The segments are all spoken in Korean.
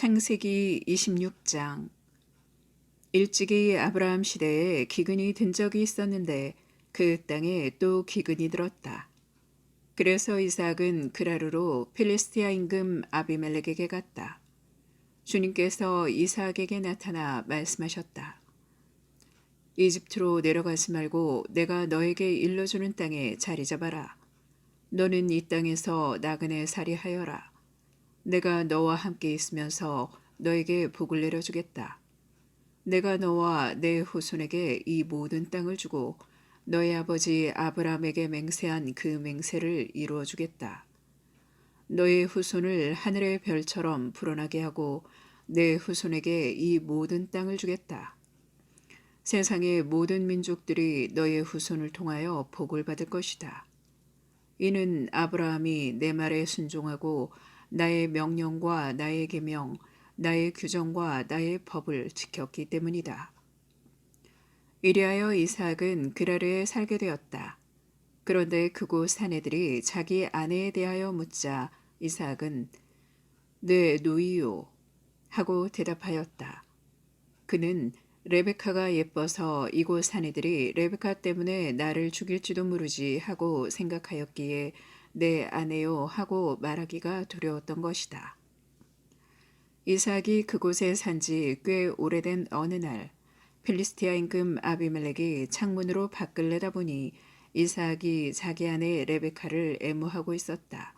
창세기 26장 일찍이 아브라함 시대에 기근이 든 적이 있었는데 그 땅에 또 기근이 들었다. 그래서 이삭은 그라르로 필리스티아 임금 아비멜렉에게 갔다. 주님께서 이삭에게 나타나 말씀하셨다. 이집트로 내려가지 말고 내가 너에게 일러주는 땅에 자리 잡아라. 너는 이 땅에서 나그네 살이하여라. 내가 너와 함께 있으면서 너에게 복을 내려주겠다. 내가 너와 내 후손에게 이 모든 땅을 주고 너의 아버지 아브라함에게 맹세한 그 맹세를 이루어 주겠다. 너의 후손을 하늘의 별처럼 불어나게 하고 내 후손에게 이 모든 땅을 주겠다. 세상의 모든 민족들이 너의 후손을 통하여 복을 받을 것이다. 이는 아브라함이 내 말에 순종하고 나의 명령과 나의 계명, 나의 규정과 나의 법을 지켰기 때문이다. 이리하여 이삭은 그라르에 살게 되었다. 그런데 그곳 사내들이 자기 아내에 대하여 묻자 이삭은 네 누이요 하고 대답하였다. 그는 레베카가 예뻐서 이곳 사내들이 레베카 때문에 나를 죽일지도 모르지 하고 생각하였기에 내 아내요 하고 말하기가 두려웠던 것이다. 이삭이 그곳에 산 지 꽤 오래된 어느 날 필리스티아 임금 아비멜렉이 창문으로 밖을 내다보니 이삭이 자기 아내 레베카를 애무하고 있었다.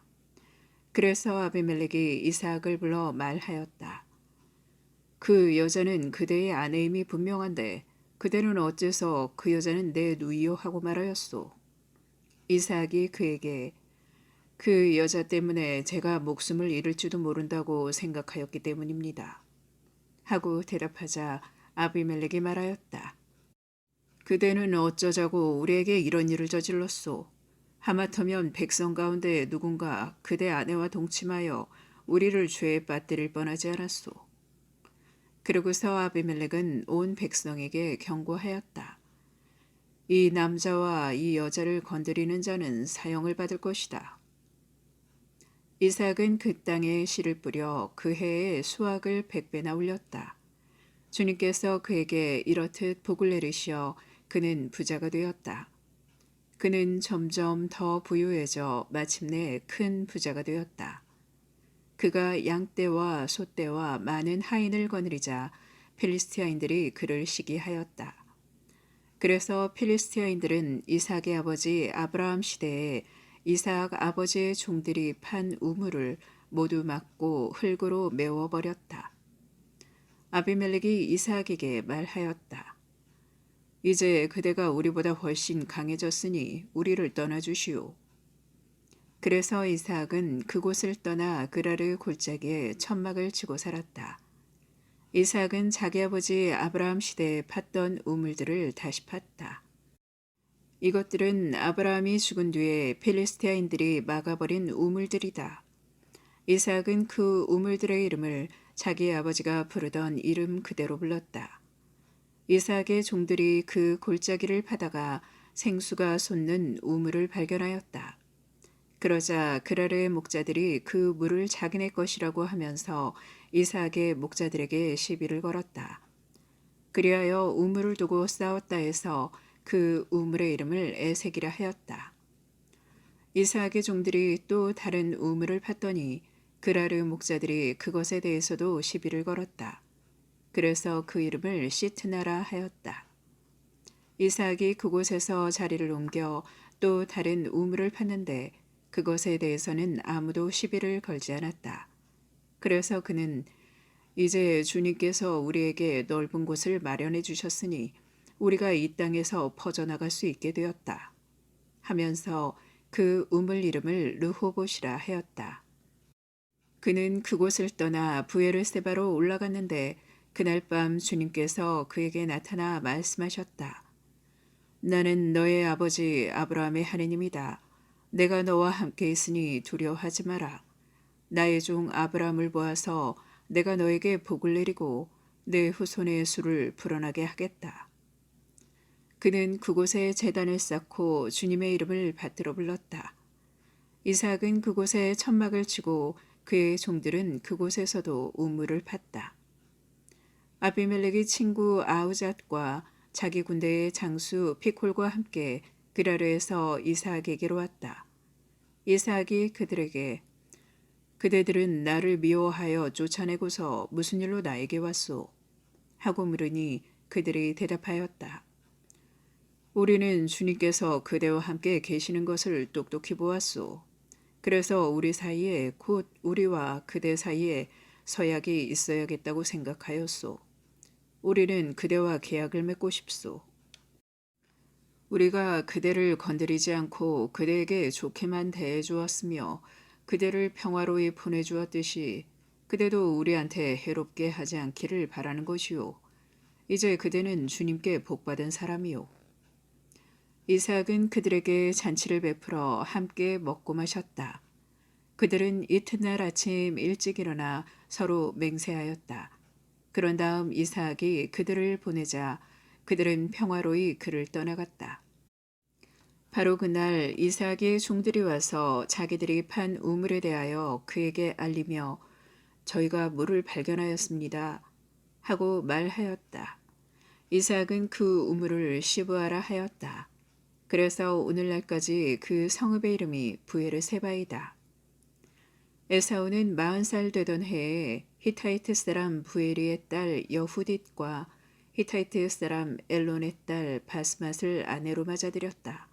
그래서 아비멜렉이 이삭을 불러 말하였다. 그 여자는 그대의 아내임이 분명한데 그대는 어째서 그 여자는 내 누이요 하고 말하였소. 이삭이 그에게 그 여자 때문에 제가 목숨을 잃을지도 모른다고 생각하였기 때문입니다. 하고 대답하자 아비멜렉이 말하였다. 그대는 어쩌자고 우리에게 이런 일을 저질렀소. 하마터면 백성 가운데 누군가 그대 아내와 동침하여 우리를 죄에 빠뜨릴 뻔하지 않았소. 그러고서 아비멜렉은 온 백성에게 경고하였다. 이 남자와 이 여자를 건드리는 자는 사형을 받을 것이다. 이삭은 그 땅에 씨를 뿌려 그 해에 수확을 백배나 올렸다. 주님께서 그에게 이렇듯 복을 내리시어 그는 부자가 되었다. 그는 점점 더 부유해져 마침내 큰 부자가 되었다. 그가 양떼와 소떼와 많은 하인을 거느리자 필리스티아인들이 그를 시기하였다. 그래서 필리스티아인들은 이삭의 아버지 아브라함 시대에 이삭 아버지의 종들이 판 우물을 모두 막고 흙으로 메워버렸다. 아비멜렉이 이삭에게 말하였다. 이제 그대가 우리보다 훨씬 강해졌으니 우리를 떠나주시오. 그래서 이삭은 그곳을 떠나 그라르 골짜기에 천막을 치고 살았다. 이삭은 자기 아버지 아브라함 시대에 팠던 우물들을 다시 팠다. 이것들은 아브라함이 죽은 뒤에 필리스티아인들이 막아버린 우물들이다. 이삭은 그 우물들의 이름을 자기 아버지가 부르던 이름 그대로 불렀다. 이삭의 종들이 그 골짜기를 파다가 생수가 솟는 우물을 발견하였다. 그러자 그라르의 목자들이 그 물을 자기네 것이라고 하면서 이삭의 목자들에게 시비를 걸었다. 그리하여 우물을 두고 싸웠다 해서 그 우물의 이름을 에색이라 하였다. 이삭의 종들이 또 다른 우물을 팠더니 그라르 목자들이 그것에 대해서도 시비를 걸었다. 그래서 그 이름을 시트나라 하였다. 이삭이 그곳에서 자리를 옮겨 또 다른 우물을 팠는데 그것에 대해서는 아무도 시비를 걸지 않았다. 그래서 그는 이제 주님께서 우리에게 넓은 곳을 마련해 주셨으니 우리가 이 땅에서 퍼져나갈 수 있게 되었다. 하면서 그 우물 이름을 르호봇이라 하였다. 그는 그곳을 떠나 부에르세바로 올라갔는데 그날 밤 주님께서 그에게 나타나 말씀하셨다. 나는 너의 아버지 아브라함의 하느님이다. 내가 너와 함께 있으니 두려워하지 마라. 나의 종 아브라함을 보아서 내가 너에게 복을 내리고 내 후손의 수를 불어나게 하겠다. 그는 그곳에 재단을 쌓고 주님의 이름을 받들어 불렀다. 이삭은 그곳에 천막을 치고 그의 종들은 그곳에서도 우물을 팠다. 아비멜렉의 친구 아우잣과 자기 군대의 장수 피콜과 함께 그라르에서 이삭에게로 왔다. 이삭이 그들에게 그대들은 나를 미워하여 쫓아내고서 무슨 일로 나에게 왔소? 하고 물으니 그들이 대답하였다. 우리는 주님께서 그대와 함께 계시는 것을 똑똑히 보았소. 그래서 우리 사이에 곧 우리와 그대 사이에 서약이 있어야겠다고 생각하였소. 우리는 그대와 계약을 맺고 싶소. 우리가 그대를 건드리지 않고 그대에게 좋게만 대해 주었으며 그대를 평화로이 보내 주었듯이 그대도 우리한테 해롭게 하지 않기를 바라는 것이요. 이제 그대는 주님께 복받은 사람이요. 이삭은 그들에게 잔치를 베풀어 함께 먹고 마셨다. 그들은 이튿날 아침 일찍 일어나 서로 맹세하였다. 그런 다음 이삭이 그들을 보내자 그들은 평화로이 그를 떠나갔다. 바로 그날 이삭의 종들이 와서 자기들이 판 우물에 대하여 그에게 알리며 저희가 물을 발견하였습니다. 하고 말하였다. 이삭은 그 우물을 시브아라 하였다. 그래서 오늘날까지 그 성읍의 이름이 부에르세바이다. 에사오는 마흔 살 되던 해에 히타이트 사람 부에리의 딸 여후딧과 히타이트 사람 엘론의 딸 바스맛을 아내로 맞아들였다.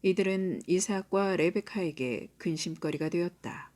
이들은 이삭과 레베카에게 근심거리가 되었다.